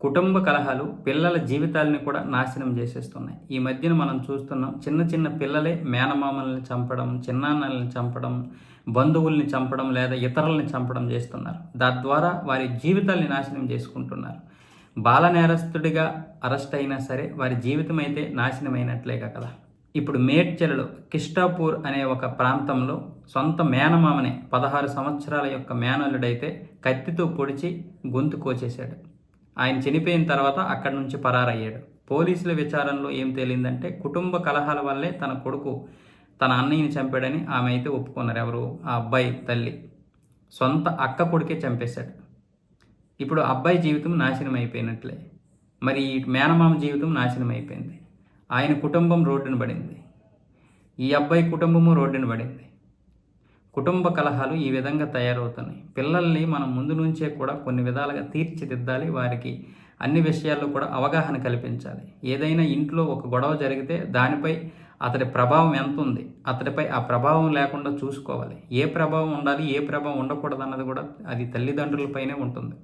కుటుంబ కలహాలు పిల్లల జీవితాలని కూడా నాశనం చేసేస్తున్నాయి. ఈ మధ్యన మనం చూస్తున్నాం చిన్న చిన్న పిల్లలే మేనమామల్ని చంపడం చిన్నాన్నల్ని చంపడం బంధువుల్ని చంపడం లేదా ఇతరులని చంపడం చేస్తున్నారు. తద్వారా వారి జీవితాల్ని నాశనం చేసుకుంటున్నారు. బాల నేరస్తుడిగా అరెస్ట్ అయినా సరే వారి జీవితం అయితే నాశనమైనట్లేగా కదా. ఇప్పుడు మేడ్చెలలో కిష్టాపూర్ అనే ఒక ప్రాంతంలో సొంత మేనమామనే పదహారు సంవత్సరాల యొక్క మేనల్లుడైతే కత్తితో పొడిచి గొంతు కోచేశాడు ఆయన చనిపోయిన తర్వాత అక్కడి నుంచి పరారయ్యాడు. పోలీసుల విచారణలో ఏం తేలిందంటే కుటుంబ కలహాల వల్లే తన కొడుకు తన అన్నయ్యని చంపాడని ఆమె అయితే ఒప్పుకున్నారు. ఎవరు? ఆ అబ్బాయి తల్లి. సొంత అక్క కొడుకే చంపేశాడు. ఇప్పుడు అబ్బాయి జీవితం నాశనం అయిపోయినట్లే. మరి ఈ మేనమామ జీవితం నాశనం అయిపోయింది. ఆయన కుటుంబం రోడ్డున పడింది. ఈ అబ్బాయి కుటుంబము రోడ్డున పడింది. కుటుంబ కలహాలు ఈ విధంగా తయారవుతున్నాయి. పిల్లల్ని మనం ముందు నుంచే కూడా కొన్ని విధాలుగా తీర్చిదిద్దాలి. వారికి అన్ని విషయాల్లో కూడా అవగాహన కల్పించాలి. ఏదైనా ఇంట్లో ఒక గొడవ జరిగితే దానిపై అతడి ప్రభావం ఎంత ఉంది? అతడిపై ఆ ప్రభావం లేకుండా చూసుకోవాలి. ఏ ప్రభావం ఉండాలి? ఏ ప్రభావం ఉండకూడదు అన్నది కూడా అది తల్లిదండ్రులపైనే ఉంటుంది.